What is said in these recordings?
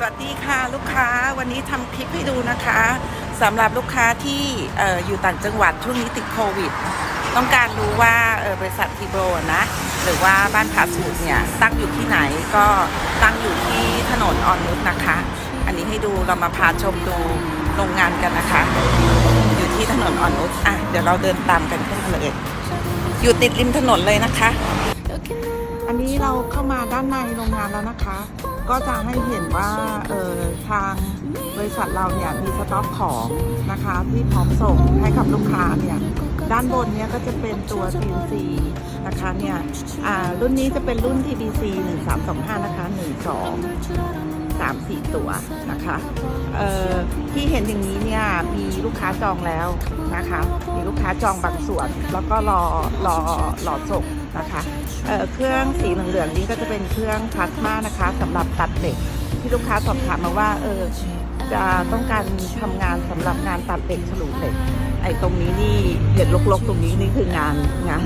สวัสดีค่ะลูกค้าวันนี้ทำคลิปให้ดูนะคะสำหรับลูกค้าที่ออยู่ต่างจังหวัดช่วงนี้ติดโควิด ต้องการรู้ว่าบริษัททีโบนะหรือว่าบ้านผาสูตรเนี่ยตั้งอยู่ที่ไหนก็ตั้งอยู่ที่ถนนออนนุชนะคะ อันนี้ให้ดูเรามาพาชมดูโรงงานกันนะคะ อยู่ที่ถนนออนนุชอะเดี๋ยวเราเดินตามกันขึ้นเลยอยู่ติดริมถนนเลยนะคะ อันนี้เราเข้ามาด้านในโรงงานแล้วนะคะ ก็จะให้เห็นว่าเออทางบริษัทเราเนี่ยมีสต็อกของนะคะที่พร้อมส่งให้กับลูกค้าเนี่ยด้านบนเนี่ยก็จะเป็นตัว CNC นะคะเนี่ยอ่ารุ่นนี้จะเป็นรุ่น TBC 1325 นะคะ 12 3 4 ตัวนะคะเอ่อที่เห็นอย่างนี้เนี่ยมีลูกค้าจองแล้วนะคะ มีลูกค้าจองบางส่วน แล้วก็รอรอรอส่ง นะคะเเครื่องสีเหลืองๆนี้ก็จะเป็นเครื่องพลาสมานะคะสำหรับตัดเหล็ก ที่ลูกค้าสอบถามมาว่าเออจะต้องการทำงานสำหรับงานตัดเหล็กฉลุเหล็กไอ้ตรงนี้นี่เห็นลกๆ ตรงนี้นี่คืองานงาน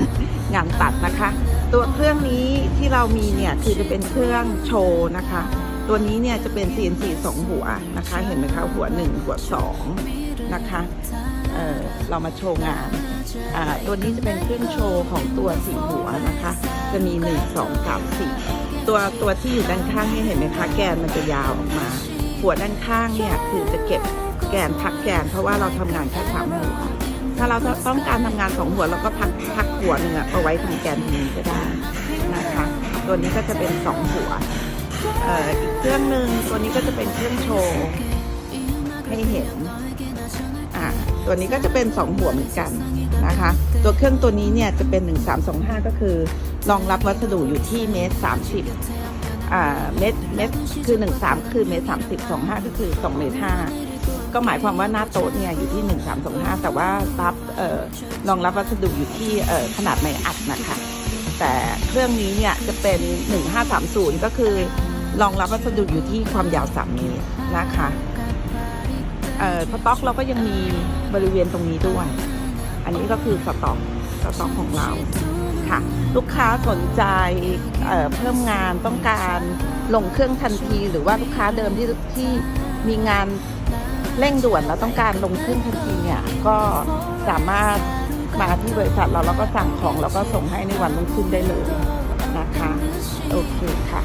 งานตัดนะคะ ตัวเครื่องนี้ที่เรามีเนี่ยคือจะเป็นเครื่องโชว์นะคะ ตัวนี้เนี่ยจะเป็น CNC 2 หัวนะคะ เห็นไหมคะหัว 1 หัว 2 นะคะเเรามาโชว์งานตัวนี้จะเป็นเครื่องโชว์ของตัวสีหัวนะคะ จะมี 1 2 3 4 ตัวตัวที่อยู่ด้านข้างนี่เห็นไหมคะแกนมันจะยาวออกมา หัวด้านข้างเนี่ยคือจะเก็บแกนพักแกน เพราะว่าเราทำงานแค่สามหัวถ้าเราต้องการทำงานสองหัวเราก็พักพักหัวหนึ่งอเอาไว้ทำแกนตรงนี้ก็ได้นะคะ ตัวนี้ก็จะเป็นสองหัวอีกเครื่องหนึ่งตัวนี้ก็จะเป็นเครื่องโชว์ให้เห็น อ่าตัวนี้ก็จะเป็น 2 หัวเหมือนกันนะคะ ตัวเครื่องตัวนี้เนี่ยจะเป็น 1325 ก็คือรองรับวัสดุอยู่ที่เมตร30อ่าเมตรเมตรคือ 13 คือเมตร30 25 ก็คือ2เมตร5ก็หมายความว่าหน้าโต๊ะเนี่ยอยู่ที่ 1325 แต่ว่ารับเอ่อรองรับวัสดุอยู่ที่เอ่อขนาดไม้อัดนะคะแต่เครื่องนี้เนี่ยจะเป็น 1530 ก็คือรองรับวัสดุอยู่ที่ความยาว 3 เมตรนะคะ สต็อกเราก็ยังมีบริเวณตรงนี้ด้วย อันนี้ก็คือสต็อกสต็อกของเราค่ะ ลูกค้าสนใจเอ่อเพิ่มงานต้องการลงเครื่องทันที หรือว่าลูกค้าเดิมที่ที่มีงานเร่งด่วนแล้วต้องการลงเครื่องทันทีเนี่ยก็สามารถมาที่บริษัทเราแล้วก็สั่งของแล้วก็ส่งให้ในวันรุ่งขึ้นได้เลยนะคะ โอเคค่ะ